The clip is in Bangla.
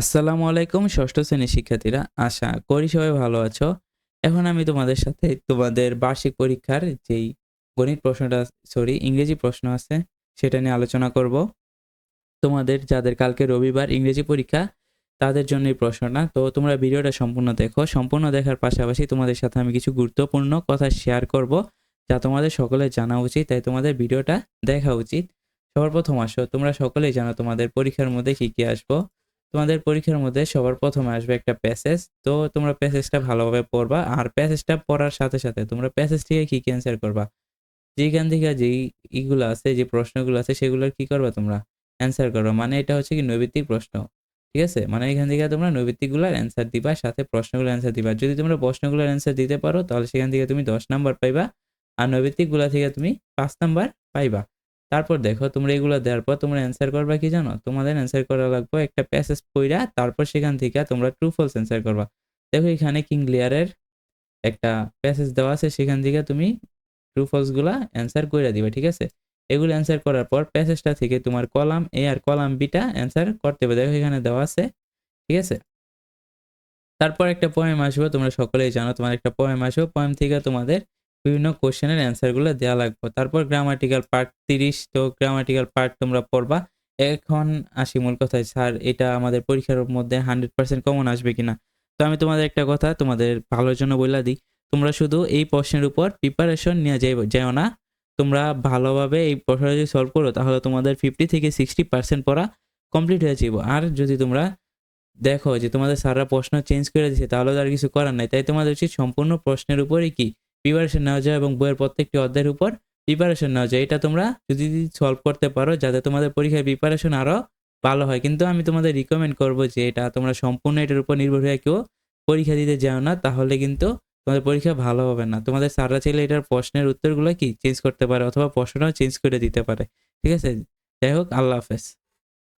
আসসালামু আলাইকুম, ষষ্ঠ শ্রেণির শিক্ষার্থীরা। আশা করি সবাই ভালো আছো। এখন আমি তোমাদের সাথে তোমাদের বার্ষিক পরীক্ষার যেই গণিত প্রশ্নটা সরি ইংরেজি প্রশ্ন আছে, সেটা নিয়ে আলোচনা করব। তোমাদের, যাদের কালকে রবিবার ইংরেজি পরীক্ষা, তাদের জন্য এই প্রশ্নটা। তো তোমরা ভিডিওটা সম্পূর্ণ দেখো। সম্পূর্ণ দেখার পাশাপাশি তোমাদের সাথে আমি কিছু গুরুত্বপূর্ণ কথা শেয়ার করব, যা তোমাদের সকলে জানা উচিত, তাই তোমাদের ভিডিওটা দেখা উচিত। সর্বপ্রথম প্রথম আসো, তোমরা সকলেই জানো তোমাদের পরীক্ষার মধ্যে কী কী আসব। তোমাদের পরীক্ষার মধ্যে সবার প্রথমে আসবে একটা প্যাসেজ তো তোমরা প্যাসেজটা ভালোভাবে পড়বা, আর প্যাসেজটা পড়ার সাথে সাথে তোমরা প্যাসেজ থেকে কী কী অ্যান্সার করবা? যেখান থেকে যেই ইগুলো আছে, যে প্রশ্নগুলো আছে, সেগুলোর কী করবা তোমরা? অ্যান্সার করবা। মানে এটা হচ্ছে কি নৈবিত্তিক প্রশ্ন, ঠিক আছে? মানে এখান থেকে তোমরা নৈবিত্তিকগুলোর অ্যান্সার দিবা, সাথে প্রশ্নগুলো অ্যান্সার দিবা। যদি তোমরা প্রশ্নগুলোর অ্যান্সার দিতে পারো, তাহলে সেখান থেকে তুমি দশ নাম্বার পাইবা, আর নৈবিত্তিকগুলো থেকে তুমি পাঁচ নাম্বার পাইবা। তারপর দেখো তোমরা এগুলো দেওয়ার পর তোমরা অ্যান্সার করবা কি জানো? তোমাদের অ্যান্সার করা লাগবে একটা প্যাসেজ পইরা তারপর সেখান থেকে তোমরা ট্রু ফলস অ্যান্সার করবা। দেখো এখানে কিং লিয়ারের একটা প্যাসেজ দেওয়া আছে, সেখান থেকে তুমি ট্রু ফলসগুলা অ্যান্সার করে দিবে, ঠিক আছে? এগুলো অ্যান্সার করার পর প্যাসেজটা থেকে তোমার কলাম এ আর কলাম বিটা অ্যান্সার করতে হবে। দেখো এখানে দেওয়া আছে, ঠিক আছে? তারপর একটা পয়েম আসবে, তোমরা সকলেই জানো তোমার একটা পয়েম আসবে। পয়েম থেকে তোমাদের বিভিন্ন কোশ্চেনের অ্যান্সারগুলো দেওয়া লাগবে। তারপর গ্রামাটিক্যাল পার্ট তিরিশ, তো গ্রামাটিক্যাল পার্ট তোমরা পড়বা। এখন আসি মূল কথায়। স্যার, এটা আমাদের পরীক্ষার মধ্যে হান্ড্রেড পার্সেন্ট কমন আসবে কিনা? তো আমি তোমাদের একটা কথা তোমাদের ভালোর জন্য বলে দিই। তোমরা শুধু এই প্রশ্নের উপর প্রিপারেশন নিয়ে যাই যাও না। তোমরা ভালোভাবে এই প্রশ্নটা যদি সলভ করো, তাহলে তোমাদের ফিফটি থেকে সিক্সটি পার্সেন্ট পড়া কমপ্লিট হয়ে যাব আর যদি তোমরা দেখো যে তোমাদের স্যাররা প্রশ্ন চেঞ্জ করে দিচ্ছে তাহলে তো আর কিছু করার নাই। তাই তোমাদের উচিত সম্পূর্ণ প্রশ্নের উপরেই কি? প্রিপারেশন নেওয়া যায় এবং বইয়ের প্রত্যেকটি অধ্যায়ের উপর প্রিপারেশন নেওয়া যায়। এটা তোমরা যদি সলভ করতে পারো, যাতে তোমাদের পরীক্ষায় প্রিপারেশন আরও ভালো হয়। কিন্তু আমি তোমাদের রিকমেন্ড করব যে এটা তোমরা সম্পূর্ণ এটার উপর নির্ভর হয়ে কেউ পরীক্ষা দিতে যাও না, তাহলে কিন্তু তোমাদের পরীক্ষা ভালো হবে না। তোমাদের স্যাররা চাইলে এটার প্রশ্নের উত্তরগুলো কি চেঞ্জ করতে পারে অথবা প্রশ্নটাও চেঞ্জ করে দিতে পারে। ঠিক আছে? যাই হোক, আল্লাহ হাফেজ।